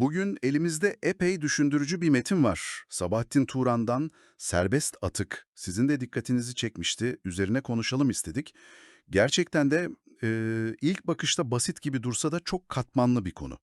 Bugün elimizde epey düşündürücü bir metin var. Sabahattin Turan'dan Serbest Atık. Sizin de dikkatinizi çekmişti. Üzerine konuşalım istedik. Gerçekten de e, ilk bakışta basit gibi dursa da çok katmanlı bir konu.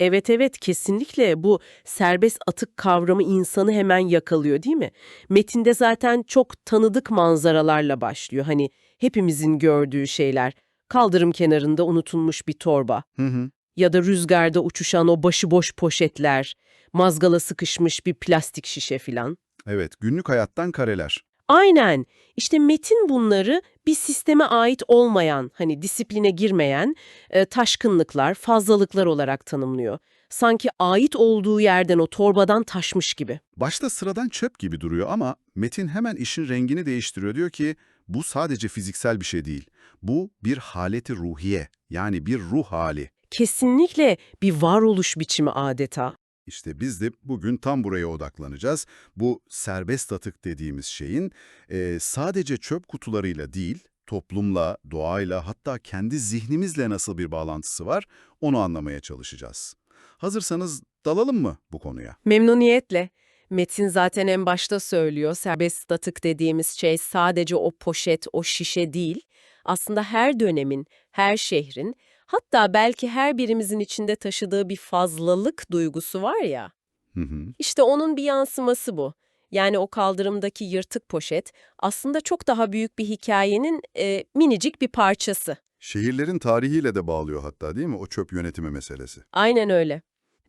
Evet evet kesinlikle bu serbest atık kavramı insanı hemen yakalıyor değil mi? Metinde zaten çok tanıdık manzaralarla başlıyor. Hani hepimizin gördüğü şeyler. Kaldırım kenarında unutulmuş bir torba Hı hı. Ya da rüzgarda uçuşan o başıboş poşetler, mazgala sıkışmış bir plastik şişe filan. Evet, günlük hayattan kareler. Aynen. İşte metin bunları bir sisteme ait olmayan, hani disipline girmeyen e, taşkınlıklar, fazlalıklar olarak tanımlıyor. Sanki ait olduğu yerden o torbadan taşmış gibi. Başta sıradan çöp gibi duruyor ama metin hemen işin rengini değiştiriyor. Diyor ki bu sadece fiziksel bir şey değil. Bu bir haleti ruhiye yani bir ruh hali. Kesinlikle bir varoluş biçimi adeta. İşte biz de bugün tam buraya odaklanacağız. Bu serbest atık dediğimiz şeyin e, sadece çöp kutularıyla değil, toplumla, doğayla hatta kendi zihnimizle nasıl bir bağlantısı var onu anlamaya çalışacağız. Hazırsanız dalalım mı bu konuya? Memnuniyetle. Metin zaten en başta söylüyor, serbest atık dediğimiz şey sadece o poşet, o şişe değil. Aslında her dönemin, her şehrin, hatta belki her birimizin içinde taşıdığı bir fazlalık duygusu var ya. Hı hı. İşte onun bir yansıması bu. Yani o kaldırımdaki yırtık poşet aslında çok daha büyük bir hikayenin e, minicik bir parçası. Şehirlerin tarihiyle de bağlıyor hatta değil mi o çöp yönetimi meselesi? Aynen öyle.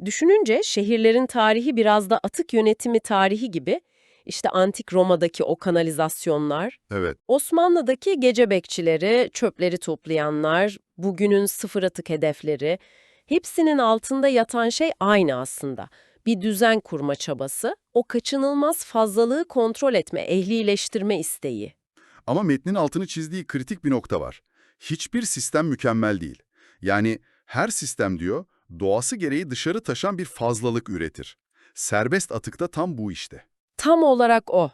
Düşününce şehirlerin tarihi biraz da atık yönetimi tarihi gibi. İşte antik Roma'daki o kanalizasyonlar, Evet. Osmanlı'daki gece bekçileri, çöpleri toplayanlar, bugünün sıfır atık hedefleri, hepsinin altında yatan şey aynı aslında. Bir düzen kurma çabası, o kaçınılmaz fazlalığı kontrol etme, ehlileştirme isteği. Ama metnin altını çizdiği kritik bir nokta var. Hiçbir sistem mükemmel değil. Yani her sistem diyor, doğası gereği dışarı taşan bir fazlalık üretir. Serbest atıkta tam bu işte. Tam olarak o.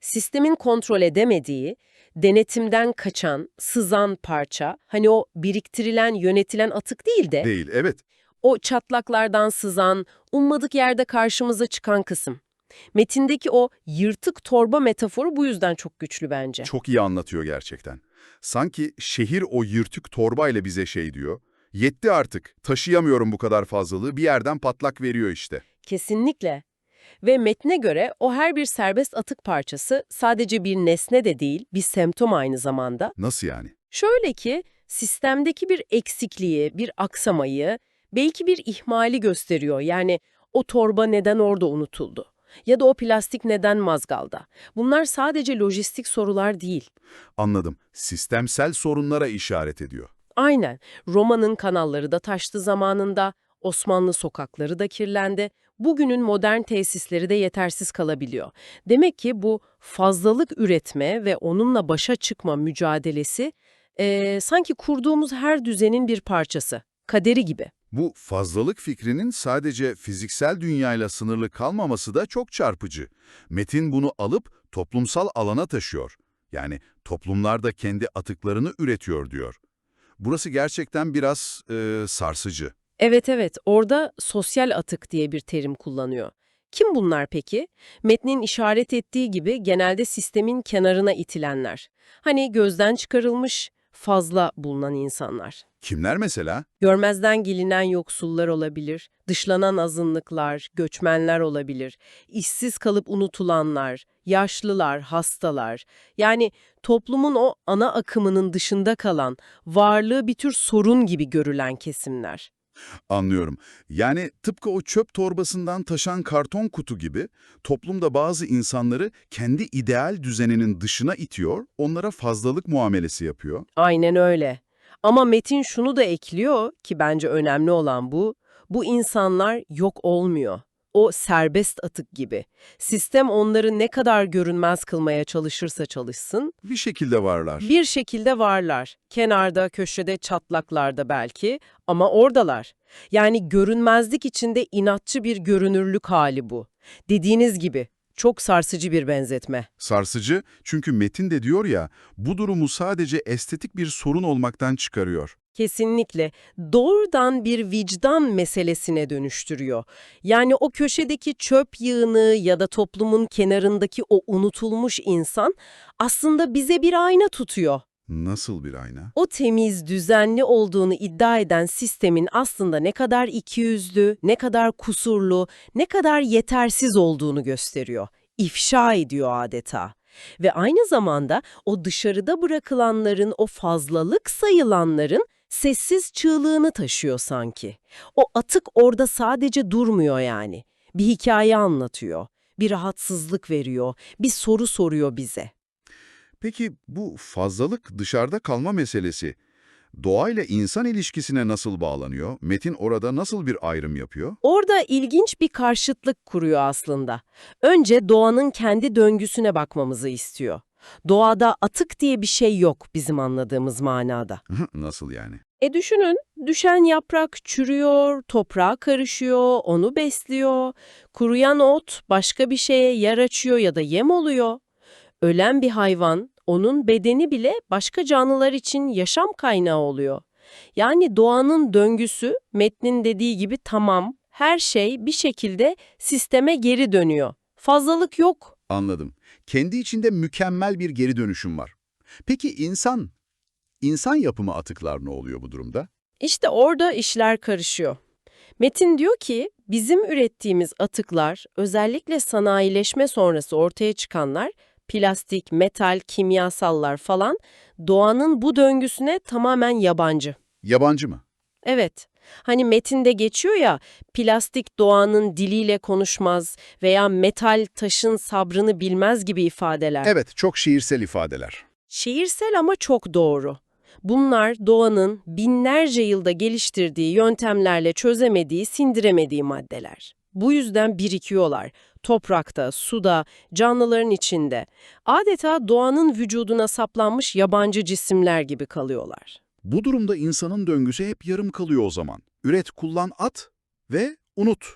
Sistemin kontrol edemediği, denetimden kaçan, sızan parça, hani o biriktirilen, yönetilen atık değil de, Değil, evet. o çatlaklardan sızan, ummadık yerde karşımıza çıkan kısım. Metindeki o yırtık torba metaforu bu yüzden çok güçlü bence. Çok iyi anlatıyor gerçekten. Sanki şehir o yırtık torbayla bize şey diyor. Yetti artık, taşıyamıyorum bu kadar fazlalığı, bir yerden patlak veriyor işte. Kesinlikle. Ve metne göre o her bir serbest atık parçası sadece bir nesne de değil, bir semptom aynı zamanda. Nasıl yani? Şöyle ki, sistemdeki bir eksikliği, bir aksamayı, belki bir ihmali gösteriyor. Yani o torba neden orada unutuldu? Ya da o plastik neden mazgalda? Bunlar sadece lojistik sorular değil. Anladım. Sistemsel sorunlara işaret ediyor. Aynen. Roma'nın kanalları da taştı zamanında, Osmanlı sokakları da kirlendi. Bugünün modern tesisleri de yetersiz kalabiliyor. Demek ki bu fazlalık üretme ve onunla başa çıkma mücadelesi eee, sanki kurduğumuz her düzenin bir parçası, kaderi gibi. Bu fazlalık fikrinin sadece fiziksel dünyayla sınırlı kalmaması da çok çarpıcı. Metin bunu alıp toplumsal alana taşıyor. Yani toplumlar da kendi atıklarını üretiyor diyor. Burası gerçekten biraz e, sarsıcı. Evet evet, orada sosyal atık diye bir terim kullanıyor. Kim bunlar peki? Metnin işaret ettiği gibi genelde sistemin kenarına itilenler. Hani gözden çıkarılmış, fazla bulunan insanlar. Kimler mesela? Görmezden gelinen yoksullar olabilir, dışlanan azınlıklar, göçmenler olabilir, işsiz kalıp unutulanlar, yaşlılar, hastalar. Yani toplumun o ana akımının dışında kalan, varlığı bir tür sorun gibi görülen kesimler. Anlıyorum. Yani tıpkı o çöp torbasından taşan karton kutu gibi toplumda bazı insanları kendi ideal düzeninin dışına itiyor, onlara fazlalık muamelesi yapıyor. Aynen öyle. Ama Metin şunu da ekliyor ki bence önemli olan bu. Bu insanlar yok olmuyor. O serbest atık gibi. Sistem onları ne kadar görünmez kılmaya çalışırsa çalışsın, Bir şekilde varlar. bir şekilde varlar. Kenarda, köşede, çatlaklarda belki ama oradalar. Yani görünmezlik içinde inatçı bir görünürlük hali bu. Dediğiniz gibi çok sarsıcı bir benzetme. Sarsıcı çünkü Metin de diyor ya, bu durumu sadece estetik bir sorun olmaktan çıkarıyor. Kesinlikle. Doğrudan bir vicdan meselesine dönüştürüyor. Yani o köşedeki çöp yığını ya da toplumun kenarındaki o unutulmuş insan aslında bize bir ayna tutuyor. Nasıl bir ayna? O temiz, düzenli olduğunu iddia eden sistemin aslında ne kadar ikiyüzlü, ne kadar kusurlu, ne kadar yetersiz olduğunu gösteriyor. İfşa ediyor adeta. Ve aynı zamanda o dışarıda bırakılanların, o fazlalık sayılanların sessiz çığlığını taşıyor sanki. O atık orada sadece durmuyor yani. Bir hikaye anlatıyor, bir rahatsızlık veriyor, bir soru soruyor bize. Peki bu fazlalık dışarıda kalma meselesi doğayla insan ilişkisine nasıl bağlanıyor? Metin orada nasıl bir ayrım yapıyor? Orada ilginç bir karşıtlık kuruyor aslında. Önce doğanın kendi döngüsüne bakmamızı istiyor. Doğada atık diye bir şey yok bizim anladığımız manada. nasıl yani? E düşünün, düşen yaprak çürüyor, toprağa karışıyor, onu besliyor. Kuruyan ot başka bir şeye yer açıyor ya da yem oluyor. Ölen bir hayvan, onun bedeni bile başka canlılar için yaşam kaynağı oluyor. Yani doğanın döngüsü, metnin dediği gibi tamam, her şey bir şekilde sisteme geri dönüyor. Fazlalık yok. Anladım. Kendi içinde mükemmel bir geri dönüşüm var. Peki insan, insan yapımı atıklar ne oluyor bu durumda? İşte orada işler karışıyor. Metin diyor ki, bizim ürettiğimiz atıklar, özellikle sanayileşme sonrası ortaya çıkanlar, plastik, metal, kimyasallar falan, doğanın bu döngüsüne tamamen yabancı. Yabancı mı? Evet, hani metinde geçiyor ya, plastik doğanın diliyle konuşmaz veya metal taşın sabrını bilmez gibi ifadeler. Evet, çok şiirsel ifadeler. Şiirsel ama çok doğru. Bunlar doğanın binlerce yılda geliştirdiği yöntemlerle çözemediği, sindiremediği maddeler. Bu yüzden birikiyorlar. Toprakta, suda, canlıların içinde. Adeta doğanın vücuduna saplanmış yabancı cisimler gibi kalıyorlar. Bu durumda insanın döngüsü hep yarım kalıyor o zaman. Üret, kullan, at ve unut.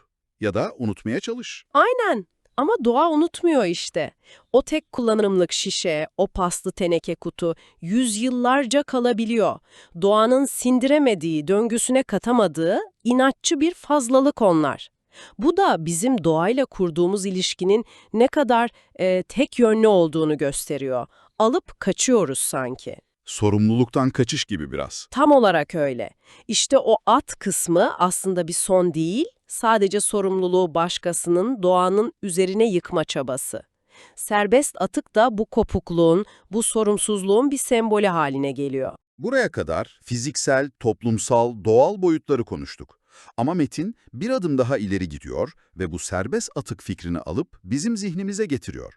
Ya da unutmaya çalış. Aynen. Ama doğa unutmuyor işte. O tek kullanımlık şişe, o paslı teneke kutu yüzyıllarca kalabiliyor. Doğanın sindiremediği, döngüsüne katamadığı inatçı bir fazlalık onlar. Bu da bizim doğayla kurduğumuz ilişkinin ne kadar e, tek yönlü olduğunu gösteriyor. Alıp kaçıyoruz sanki. Sorumluluktan kaçış gibi biraz. Tam olarak öyle. İşte o at kısmı aslında bir son değil, sadece sorumluluğu başkasının, doğanın üzerine yıkma çabası. Serbest atık da bu kopukluğun, bu sorumsuzluğun bir sembolü haline geliyor. Buraya kadar fiziksel, toplumsal, doğal boyutları konuştuk. Ama Metin bir adım daha ileri gidiyor ve bu serbest atık fikrini alıp bizim zihnimize getiriyor.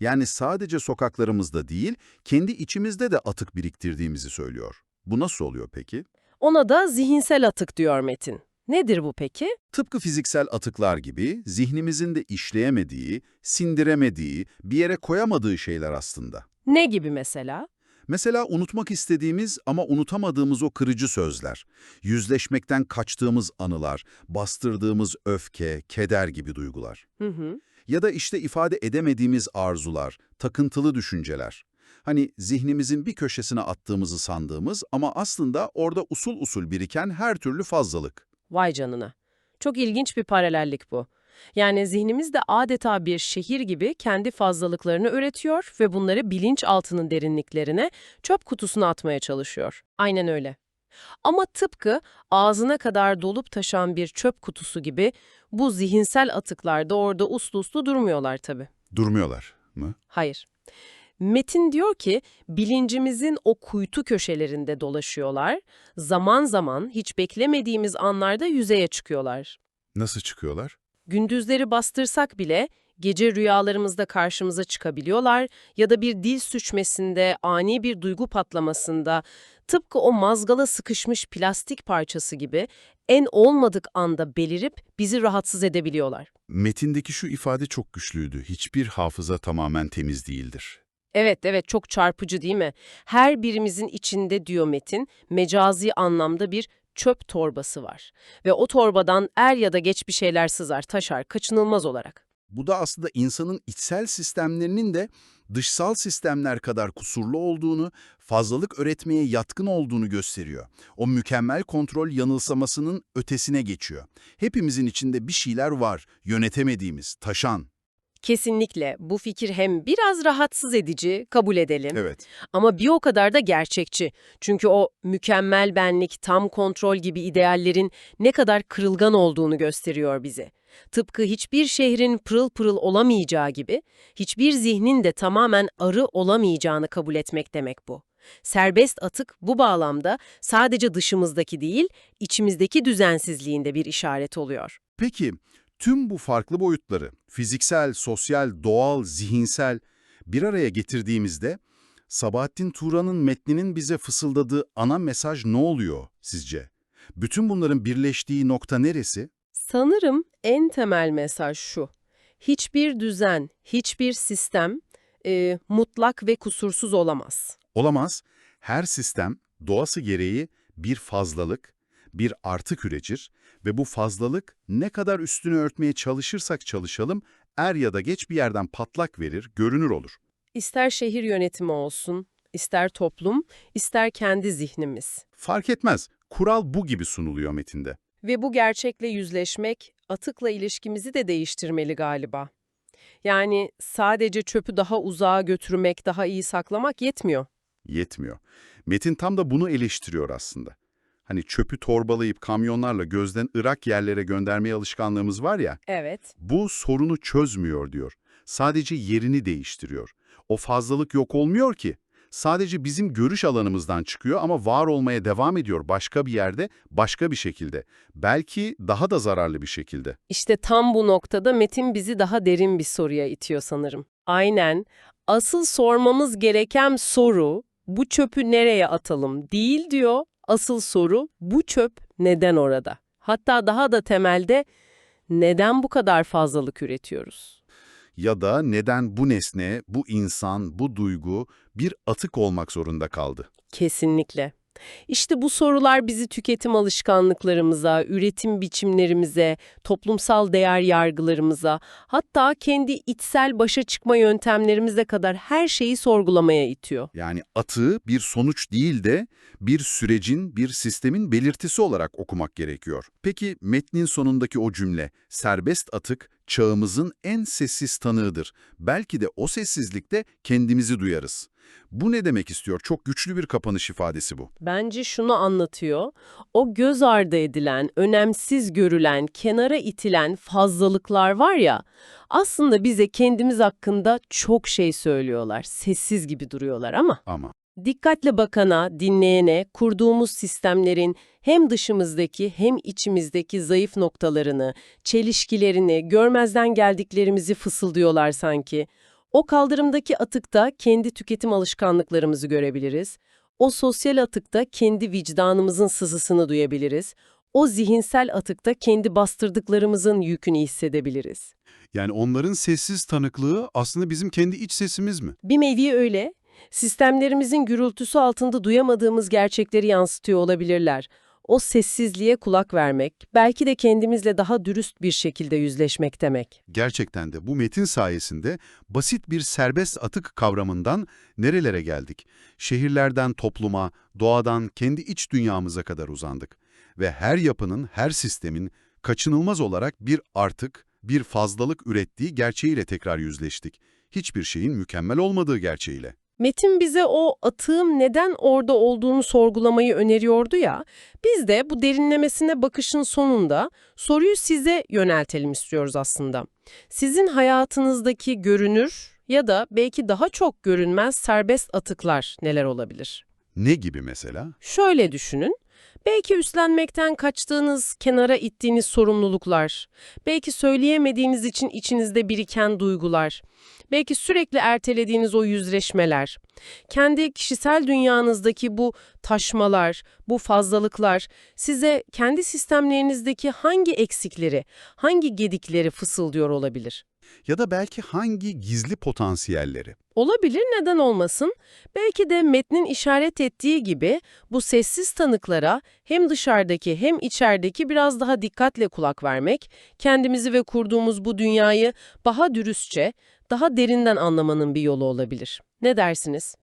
Yani sadece sokaklarımızda değil, kendi içimizde de atık biriktirdiğimizi söylüyor. Bu nasıl oluyor peki? Ona da zihinsel atık diyor Metin. Nedir bu peki? Tıpkı fiziksel atıklar gibi zihnimizin de işleyemediği, sindiremediği, bir yere koyamadığı şeyler aslında. Ne gibi mesela? Mesela unutmak istediğimiz ama unutamadığımız o kırıcı sözler, yüzleşmekten kaçtığımız anılar, bastırdığımız öfke, keder gibi duygular. Hı hı. Ya da işte ifade edemediğimiz arzular, takıntılı düşünceler. Hani zihnimizin bir köşesine attığımızı sandığımız ama aslında orada usul usul biriken her türlü fazlalık. Vay canına. Çok ilginç bir paralellik bu. Yani zihnimiz de adeta bir şehir gibi kendi fazlalıklarını üretiyor ve bunları bilinçaltının derinliklerine, çöp kutusuna atmaya çalışıyor. Aynen öyle. Ama tıpkı ağzına kadar dolup taşan bir çöp kutusu gibi bu zihinsel atıklar da orada uslu uslu durmuyorlar tabii. Durmuyorlar mı? Hayır. Metin diyor ki bilincimizin o kuytu köşelerinde dolaşıyorlar, zaman zaman hiç beklemediğimiz anlarda yüzeye çıkıyorlar. Nasıl çıkıyorlar? Gündüzleri bastırsak bile gece rüyalarımızda karşımıza çıkabiliyorlar ya da bir dil suçmesinde, ani bir duygu patlamasında, tıpkı o mazgala sıkışmış plastik parçası gibi en olmadık anda belirip bizi rahatsız edebiliyorlar. Metindeki şu ifade çok güçlüydü. Hiçbir hafıza tamamen temiz değildir. Evet, evet çok çarpıcı değil mi? Her birimizin içinde diyor Metin, mecazi anlamda bir çöp torbası var. Ve o torbadan er ya da geç bir şeyler sızar, taşar, kaçınılmaz olarak. Bu da aslında insanın içsel sistemlerinin de dışsal sistemler kadar kusurlu olduğunu, fazlalık öğretmeye yatkın olduğunu gösteriyor. O mükemmel kontrol yanılsamasının ötesine geçiyor. Hepimizin içinde bir şeyler var, yönetemediğimiz, taşan. Kesinlikle bu fikir hem biraz rahatsız edici, kabul edelim. Evet. Ama bir o kadar da gerçekçi. Çünkü o mükemmel benlik, tam kontrol gibi ideallerin ne kadar kırılgan olduğunu gösteriyor bize. Tıpkı hiçbir şehrin pırıl pırıl olamayacağı gibi, hiçbir zihnin de tamamen arı olamayacağını kabul etmek demek bu. Serbest atık bu bağlamda sadece dışımızdaki değil, içimizdeki düzensizliğinde bir işaret oluyor. Peki, tüm bu farklı boyutları, fiziksel, sosyal, doğal, zihinsel bir araya getirdiğimizde, Sabahattin Turan'ın metninin bize fısıldadığı ana mesaj ne oluyor sizce? Bütün bunların birleştiği nokta neresi? Sanırım en temel mesaj şu. Hiçbir düzen, hiçbir sistem e, mutlak ve kusursuz olamaz. Olamaz. Her sistem doğası gereği bir fazlalık, bir artık üretir ve bu fazlalık ne kadar üstünü örtmeye çalışırsak çalışalım er ya da geç bir yerden patlak verir, görünür olur. İster şehir yönetimi olsun, ister toplum, ister kendi zihnimiz. Fark etmez. Kural bu gibi sunuluyor metinde. Ve bu gerçekle yüzleşmek, atıkla ilişkimizi de değiştirmeli galiba. Yani sadece çöpü daha uzağa götürmek, daha iyi saklamak yetmiyor. Yetmiyor. Metin tam da bunu eleştiriyor aslında. Hani çöpü torbalayıp kamyonlarla gözden ırak yerlere göndermeye alışkanlığımız var ya, Evet. bu sorunu çözmüyor diyor. Sadece yerini değiştiriyor. O fazlalık yok olmuyor ki. Sadece bizim görüş alanımızdan çıkıyor ama var olmaya devam ediyor başka bir yerde, başka bir şekilde. Belki daha da zararlı bir şekilde. İşte tam bu noktada Metin bizi daha derin bir soruya itiyor sanırım. Aynen. Asıl sormamız gereken soru, bu çöpü nereye atalım değil diyor. Asıl soru, bu çöp neden orada? Hatta daha da temelde, neden bu kadar fazlalık üretiyoruz? Ya da neden bu nesne, bu insan, bu duygu bir atık olmak zorunda kaldı? Kesinlikle. İşte bu sorular bizi tüketim alışkanlıklarımıza, üretim biçimlerimize, toplumsal değer yargılarımıza, hatta kendi içsel başa çıkma yöntemlerimize kadar her şeyi sorgulamaya itiyor. Yani atığı bir sonuç değil de bir sürecin, bir sistemin belirtisi olarak okumak gerekiyor. Peki metnin sonundaki o cümle, serbest atık çağımızın en sessiz tanığıdır. Belki de o sessizlikte kendimizi duyarız. Bu ne demek istiyor? Çok güçlü bir kapanış ifadesi bu. Bence şunu anlatıyor. O göz ardı edilen, önemsiz görülen, kenara itilen fazlalıklar var ya, aslında bize kendimiz hakkında çok şey söylüyorlar. Sessiz gibi duruyorlar ama. Ama Dikkatle bakana, dinleyene, kurduğumuz sistemlerin hem dışımızdaki hem içimizdeki zayıf noktalarını, çelişkilerini, görmezden geldiklerimizi fısıldıyorlar sanki. O kaldırımdaki atıkta kendi tüketim alışkanlıklarımızı görebiliriz. O sosyal atıkta kendi vicdanımızın sızısını duyabiliriz. O zihinsel atıkta kendi bastırdıklarımızın yükünü hissedebiliriz. Yani onların sessiz tanıklığı aslında bizim kendi iç sesimiz mi? Bir nevi öyle. Sistemlerimizin gürültüsü altında duyamadığımız gerçekleri yansıtıyor olabilirler. O sessizliğe kulak vermek, belki de kendimizle daha dürüst bir şekilde yüzleşmek demek. Gerçekten de bu metin sayesinde basit bir serbest atık kavramından nerelere geldik? Şehirlerden topluma, doğadan kendi iç dünyamıza kadar uzandık. Ve her yapının, her sistemin kaçınılmaz olarak bir artık, bir fazlalık ürettiği gerçeğiyle tekrar yüzleştik. Hiçbir şeyin mükemmel olmadığı gerçeğiyle. Metin bize o atığın neden orada olduğunu sorgulamayı öneriyordu ya, biz de bu derinlemesine bakışın sonunda soruyu size yöneltelim istiyoruz aslında. Sizin hayatınızdaki görünür ya da belki daha çok görünmez serbest atıklar neler olabilir? Ne gibi mesela? Şöyle düşünün. Belki üstlenmekten kaçtığınız, kenara ittiğiniz sorumluluklar, belki söyleyemediğiniz için içinizde biriken duygular, belki sürekli ertelediğiniz o yüzleşmeler, kendi kişisel dünyanızdaki bu taşmalar, bu fazlalıklar size kendi sistemlerinizdeki hangi eksikleri, hangi gedikleri fısıldıyor olabilir? Ya da belki hangi gizli potansiyelleri? Olabilir neden olmasın? Belki de metnin işaret ettiği gibi bu sessiz tanıklara hem dışarıdaki hem içerideki biraz daha dikkatle kulak vermek, kendimizi ve kurduğumuz bu dünyayı daha dürüstçe, daha derinden anlamanın bir yolu olabilir. Ne dersiniz?